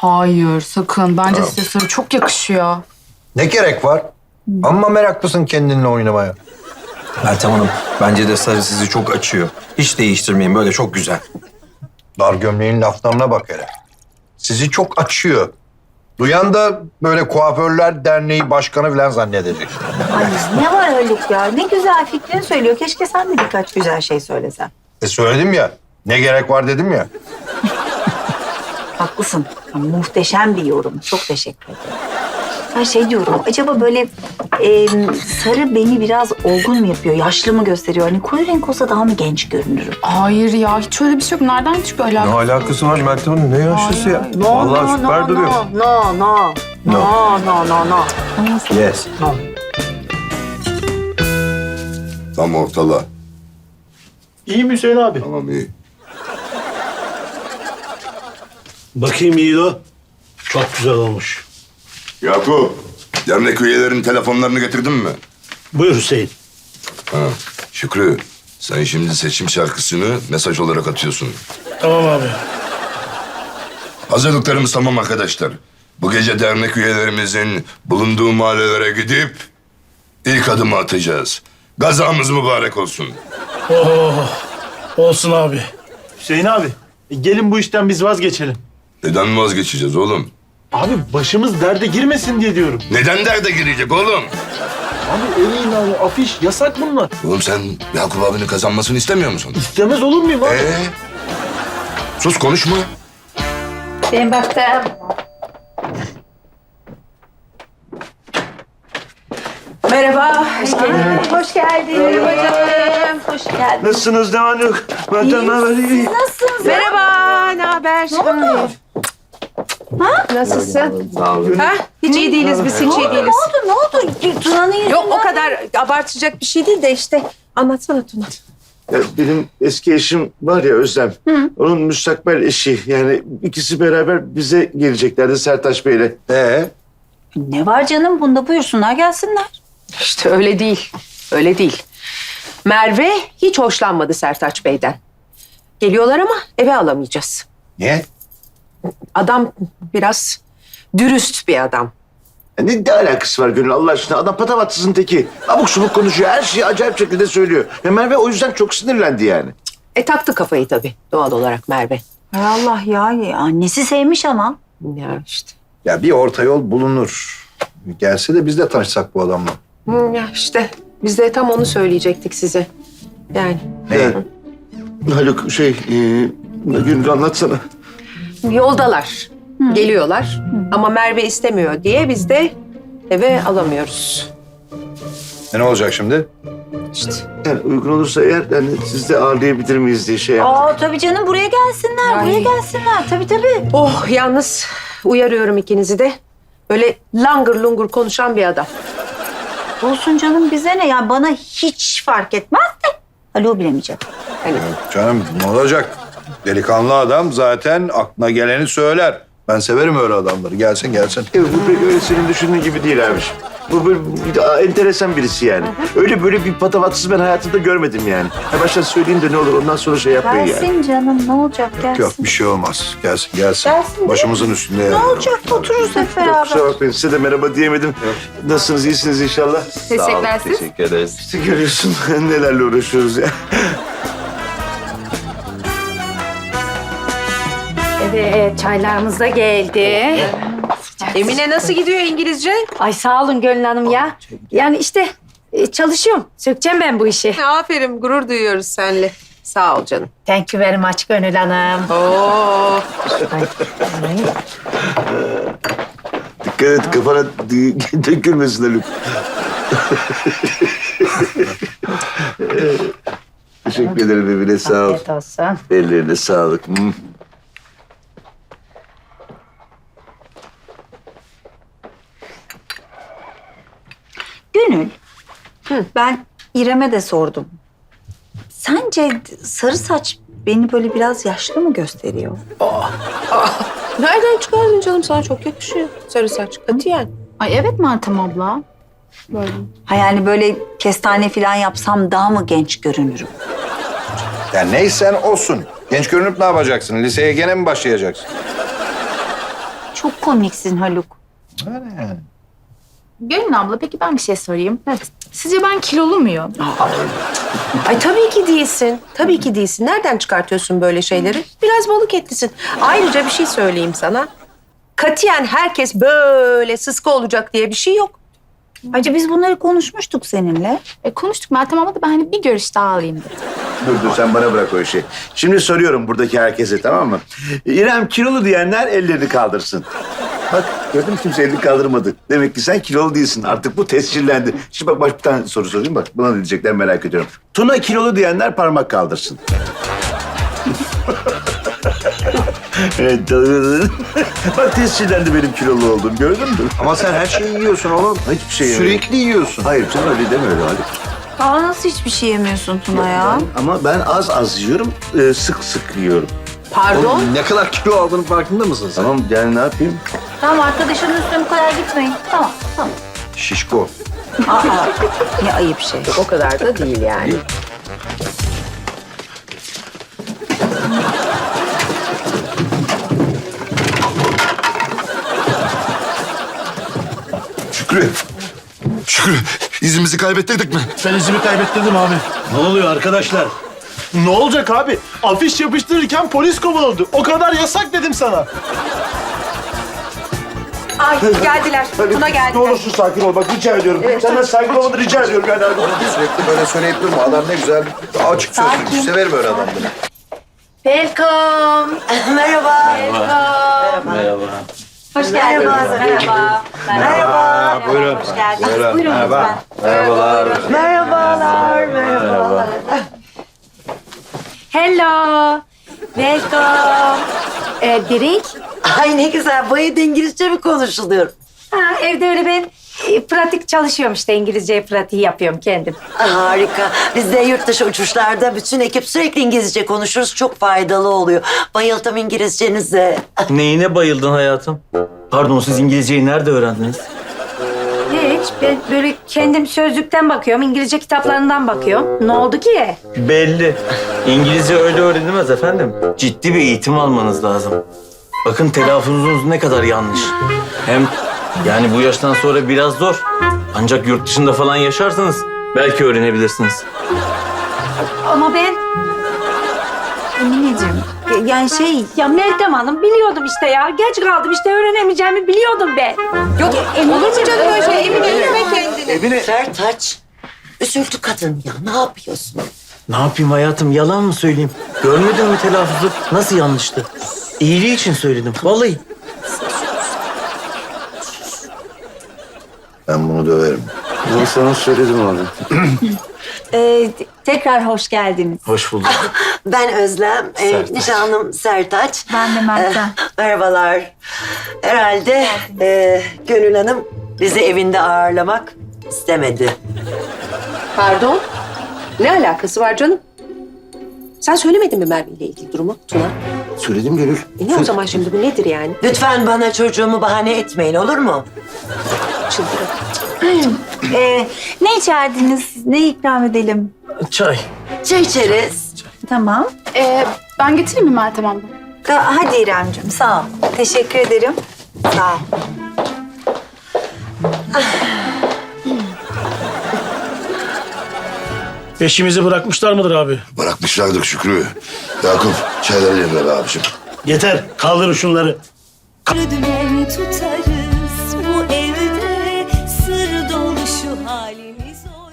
Hayır sakın. Bence size sarı çok yakışıyor. Ne gerek var? Amma meraklısın kendinle oynamaya. Meltem Hanım, bence de sarı sizi çok açıyor. Hiç değiştirmeyin, böyle çok güzel. Dar gömleğin laflarına bak hele. Sizi çok açıyor. Duyan da böyle kuaförler derneği başkanı falan zannedecek. Ay ne var Haluk ya? Ne güzel fikrini söylüyor. Keşke sen de birkaç güzel şey söylesen. E söyledim ya. Ne gerek var dedim ya. Haklısın. Muhteşem bir yorum. Çok teşekkür ederim. Ben şey diyorum, acaba böyle e, sarı beni biraz olgun mu yapıyor, yaşlı mı gösteriyor? Hani koyu renk olsa daha mı genç görünürüm? Hayır ya hiç öyle bir şey yok. Nereden çıkıyor alakası? alakası var Meltem Hanım? Ne yaşlısı ya? No, Vallahi no, süper no, duruyor. No, no, no, no, no, no, no. Yes. Tam ortala. İyi mi Hüseyin abi? Tamam iyi. Bakayım Yiğido. Çok güzel olmuş. Yakup, dernek üyelerinin telefonlarını getirdin mi? Buyur Hüseyin. Ha. Şükrü, sen şimdi seçim şarkısını mesaj olarak atıyorsun. Tamam abi. Hazırlıklarımız tamam arkadaşlar. Bu gece dernek üyelerimizin bulunduğu mahallelere gidip ilk adımı atacağız. Gazamız mübarek olsun. Oh, olsun abi. Hüseyin abi, e, gelin bu işten biz vazgeçelim. Neden vazgeçeceğiz oğlum? Abi başımız derde girmesin diye diyorum. Neden derde girecek oğlum? Abi el ilanı, afiş yasak bunlar. Oğlum sen Yakup abinin kazanmasını istemiyor musun? İstemez olur muyum abi? Ee? Sus konuşma. Ben baktım. Merhaba. Hoş geldin. Merhaba Hoş geldin. Nasılsınız ne var ne yok? Meltem ne haber? İyi. Nasılsın? Merhaba. Ne haber? Ne oldu? Nasılsın? Ha? Hiç iyi değiliz biz, hiç iyi değiliz. Ne oldu? Ne oldu? Tuna'nın yüzünden. Yok o kadar abartacak bir şey değil de işte. Anlatsana Tuna. Ya benim eski eşim var ya Özlem. Onun müstakbel eşi. Yani ikisi beraber bize geleceklerdi Sertaç Bey'le. Ee? Ne var canım? Bunda buyursunlar gelsinler. İşte öyle değil. Öyle değil. Merve hiç hoşlanmadı Sertaç Bey'den. Geliyorlar ama eve alamayacağız. Niye? Adam biraz dürüst bir adam. Ya ne, ne alakası var Gönül Allah aşkına? Adam patavatsızın teki. Abuk subuk konuşuyor. Her şeyi acayip şekilde söylüyor. Ya Merve o yüzden çok sinirlendi yani. E taktı kafayı tabii doğal olarak Merve. Hay Allah ya. Annesi sevmiş ama. Ya işte. Ya bir orta yol bulunur. Gelse de biz de tanışsak bu adamla. Hı, ya işte biz de tam onu söyleyecektik size. Yani Ne? Haluk şey, e, Gönül anlatsana. Yoldalar. Geliyorlar. Ama Merve istemiyor diye biz de eve alamıyoruz. E ne olacak şimdi? İşte. Yani uygun olursa eğer yani siz de ağırlayabilir miyiz diye şey yaptım. Aa tabii canım buraya gelsinler. Ay. Buraya gelsinler. Tabii tabii. Oh yalnız uyarıyorum ikinizi de. Böyle langır lungur konuşan bir adam. Olsun canım bize ne? Yani bana hiç fark etmez de. Haluk'u bilemeyeceğim. Hani Canım ne olacak? Delikanlı adam zaten aklına geleni söyler. Ben severim öyle adamları. Gelsin gelsin. Evet, bu pek öyle senin düşündüğün gibi değil abi. Bu böyle bir- enteresan birisi yani. Öyle böyle bir patavatsız ben hayatımda görmedim yani. Ha baştan söyleyeyim de ne olur ondan sonra şey yapmayın yani. Gelsin canım ne olacak gelsin. Yok bir şey olmaz. Gelsin gelsin. Gelsin. Başımızın üstünde Ne olacak otururuz hep Yok, beraber. kusura bakmayın size de merhaba diyemedim. Nasılsınız iyisiniz inşallah? Teşekkürler siz. Teşekkür ederiz. İşte görüyorsun nelerle uğraşıyoruz ya. Evet, çaylarımız da geldi. Emine nasıl gidiyor İngilizce? Ay sağ olun Gönül Hanım ya. Yani işte e, çalışıyorum. Sökeceğim ben bu işi. Aferin gurur duyuyoruz seninle. Sağ ol canım. Thank you very much Gönül Hanım. Oo. Dikkat et kafana dökülmesin Haluk. Teşekkür ederim Emine sağ ol. Afiyet olsun. Ellerine sağlık. Hmm. Gönül. Ben İrem'e de sordum. Sence sarı saç beni böyle biraz yaşlı mı gösteriyor? Nereden çıkardın canım? Sana çok yakışıyor. Sarı saç. Katiyen. Ay evet Meltem abla. Ha yani böyle kestane falan yapsam daha mı genç görünürüm? Ya neysen olsun. Genç görünüp ne yapacaksın? Liseye gene mi başlayacaksın? çok komiksin Haluk. Öyle yani. Gönül abla peki ben bir şey sorayım. Sizce ben kilolu muyum? Ay tabii ki değilsin. Tabii ki değilsin. Nereden çıkartıyorsun böyle şeyleri? Biraz balık etlisin. Ayrıca bir şey söyleyeyim sana. Katiyen herkes böyle sıska olacak diye bir şey yok. Acaba biz bunları konuşmuştuk seninle. E, konuştuk Meltem abla da ben hani bir görüş daha alayım dedim. Dur dur sen bana bırak o işi. Şimdi soruyorum buradaki herkese tamam mı? İrem kilolu diyenler ellerini kaldırsın. Bak gördün mü kimse elini kaldırmadı. Demek ki sen kilolu değilsin. Artık bu tescillendi. Şimdi bak baş bir tane soru sorayım bak. Buna ne diyecekler merak ediyorum. Tuna kilolu diyenler parmak kaldırsın. evet. bak tescillendi benim kilolu olduğum gördün mü? Ama sen her şeyi yiyorsun oğlum. Hiçbir şey yemiyorum. Sürekli yiyorsun. Hayır sen öyle deme öyle Ali. Aa nasıl hiçbir şey yemiyorsun Tuna ya? Ama ben az az yiyorum, e, sık sık yiyorum. Pardon. Oğlum ne kadar kilo aldığının farkında mısın sen? Tamam yani ne yapayım? Tamam arkadaşının üstüne bu kadar gitmeyin. Tamam tamam. Şişko. Aa ne ayıp şey. O kadar da değil yani. Şükrü. Şükrü izimizi kaybettirdik mi? Ben izimi kaybettirdim abi. Ne oluyor arkadaşlar? Ne olacak abi? Afiş yapıştırırken polis kovaladı. O kadar yasak dedim sana. Ay geldiler. Buna Ne geldiler. olursun sakin ol. Bak rica ediyorum. Senden sakin olmanı rica ediyorum yani. Sürekli böyle söyleyip durma. Adam ne güzel açık sözlü. Severim böyle adamları. Welcome. Merhaba. Merhaba. Hoş geldiniz. Merhaba. Merhaba. Buyurun. Hoş geldin. Buyurun. Buyurun Merhaba. Merhabalar. Merhabalar. Merhabalar. Hello. Welcome. Ee, Direk. Ay ne güzel. Bu evde İngilizce mi konuşuluyor? Ha, evde öyle ben e, pratik çalışıyorum işte İngilizce pratiği yapıyorum kendim. Harika. Biz de yurt dışı uçuşlarda bütün ekip sürekli İngilizce konuşuruz. Çok faydalı oluyor. Bayıldım İngilizcenize. Neyine bayıldın hayatım? Pardon siz İngilizceyi nerede öğrendiniz? Hiç ben böyle kendim sözlükten bakıyorum İngilizce kitaplarından bakıyorum. Ne oldu ki? Belli. İngilizce öyle öğrenilmez efendim. Ciddi bir eğitim almanız lazım. Bakın telaffuzunuz ne kadar yanlış. Hem yani bu yaştan sonra biraz zor. Ancak yurt dışında falan yaşarsanız belki öğrenebilirsiniz. Ama ben Emineciğim. Yani şey ya Meltem Hanım biliyordum işte ya. Geç kaldım işte öğrenemeyeceğimi biliyordum ben. Yok olur mu canım öyle şey? Emine üzme kendini. Evine... Sertaç. Üzüldü kadın ya. Ne yapıyorsun? Ne yapayım hayatım yalan mı söyleyeyim? Görmedin mi telaffuzu? Nasıl yanlıştı? İyiliği için söyledim vallahi. Ben bunu döverim. Ben sana söyledim abi. e, tekrar hoş geldiniz. Hoş bulduk. Ben Özlem. e, Sertaç. nişanlım Sertaç. Ben de Meltem. Eh, merhabalar. Herhalde e, Gönül Hanım bizi evinde ağırlamak istemedi. Pardon. Ne alakası var canım? Sen söylemedin mi Merve ile ilgili durumu Tuna? Söyledim Gönül. E ne o zaman şimdi bu nedir yani? Lütfen bana çocuğumu bahane etmeyin olur mu? Çıldırın. E, ne içerdiniz? Ne ikram edelim? Çay. Çay içeriz. Tamam. E, ben getireyim mi Meltem abla? Hadi İremciğim sağ ol. Teşekkür ederim. Sağ ol. Peşimizi bırakmışlar mıdır abi? Bırakmışlardır Şükrü. Yakup çayları be abicim. Yeter. Kaldırın şunları. Dümen tutarız